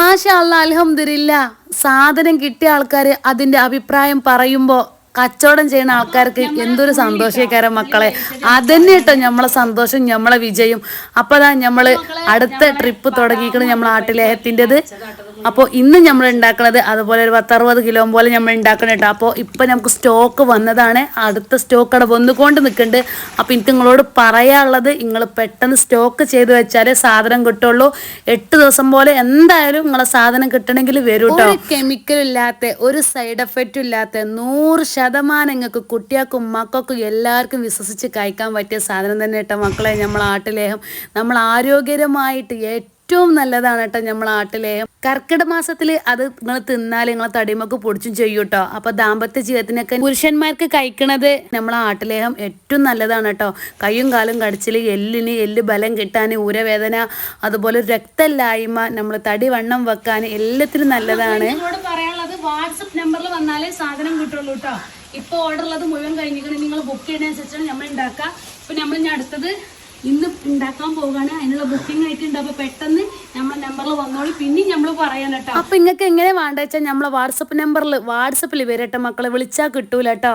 മാഷാ അല്ല അലഹമില്ല സാധനം കിട്ടിയ ആൾക്കാർ അതിന്റെ അഭിപ്രായം പറയുമ്പോൾ കച്ചവടം ചെയ്യുന്ന ആൾക്കാർക്ക് എന്തൊരു സന്തോഷക്കാരം മക്കളെ? അതന്നെ കേട്ടോ നമ്മളെ സന്തോഷം നമ്മളെ വിജയം. അപ്പൊ അതാ നമ്മൾ അടുത്ത ട്രിപ്പ് തുടങ്ങിയിരിക്കണം നമ്മളെ ആട്ടിലേഹത്തിന്റെത്. അപ്പോൾ ഇന്ന് നമ്മൾ ഉണ്ടാക്കണത് അതുപോലെ ഒരു പത്തറുപത് കിലോ പോലെ നമ്മൾ ഉണ്ടാക്കണം കേട്ടോ. അപ്പോൾ ഇപ്പം നമുക്ക് സ്റ്റോക്ക് വന്നതാണ്. അടുത്ത സ്റ്റോക്ക് അവിടെ വന്നുകൊണ്ട് നിൽക്കുന്നുണ്ട് അപ്പോൾ എനിക്ക് നിങ്ങളോട് പറയാനുള്ളത് നിങ്ങൾ പെട്ടെന്ന് സ്റ്റോക്ക് ചെയ്ത് വെച്ചാലേ സാധനം കിട്ടുള്ളൂ. എട്ട് ദിവസം പോലെ എന്തായാലും നിങ്ങളെ സാധനം കിട്ടണമെങ്കിൽ വരും കേട്ടോ കെമിക്കൽ ഇല്ലാത്ത ഒരു സൈഡ് എഫക്റ്റും ഇല്ലാത്ത നൂറ് ശതമാനം നിങ്ങൾക്ക് കുട്ടികൾക്കും മക്കൾക്കും എല്ലാവർക്കും വിശ്വസിച്ച് കഴിക്കാൻ പറ്റിയ സാധനം തന്നെ കേട്ടോ മക്കളെ നമ്മൾ ആട്ടിലേഹം. നമ്മൾ ആരോഗ്യകരമായിട്ട് ഏറ്റവും നല്ലതാണ് കേട്ടോ നമ്മൾ ആട്ടിലേഹം. കർക്കിട മാസത്തിൽ അത് നിങ്ങൾ തിന്നാൽ നിങ്ങൾ തടിമക്ക് പൊടിച്ചും ചെയ്യും കേട്ടോ. അപ്പൊ ദാമ്പത്യ ജീവിതത്തിനൊക്കെ പുരുഷന്മാർക്ക് കഴിക്കണത് നമ്മളെ ആട്ടിലേഹം ഏറ്റവും നല്ലതാണ് കേട്ടോ. കയ്യും കാലും കടിച്ചിൽ എല്ലിന് എല്ല് ബലം കിട്ടാൻ ഊരവേദന അതുപോലെ രക്തമില്ലായ്മ നമ്മൾ തടി വണ്ണം വെക്കാൻ എല്ലാത്തിനും നല്ലതാണ്. വാട്സപ്പ് നമ്പറിൽ വന്നാലേ സാധനം കിട്ടുള്ളൂ കേട്ടോ ഇപ്പൊ ഓർഡർ ഉള്ളത് മുഴുവൻ കഴിഞ്ഞിരിക്കണം. നിങ്ങൾ ബുക്ക് ചെയ്യുന്നതനുസരിച്ചാണ് നമ്മൾ ഉണ്ടാക്കുക ഇപ്പൊ നമ്മൾ ഇനി അടുത്തത് ഇന്ന് ഉണ്ടാക്കാൻ പോവുകയാണ്. അതിനുള്ള ബുക്കിംഗ് ആയിട്ടുണ്ട് അപ്പൊ പെട്ടെന്ന് നമ്മളെ നമ്പറിൽ വന്നോളൂ. പിന്നെ നമ്മൾ പറയാൻ കേട്ടോ അപ്പൊ നിങ്ങൾക്ക് എങ്ങനെ വേണ്ട വെച്ചാൽ നമ്മളെ വാട്സപ്പ് നമ്പറിൽ വാട്സപ്പിൽ വരട്ടെ മക്കളെ വിളിച്ചാൽ കിട്ടൂല കേട്ടോ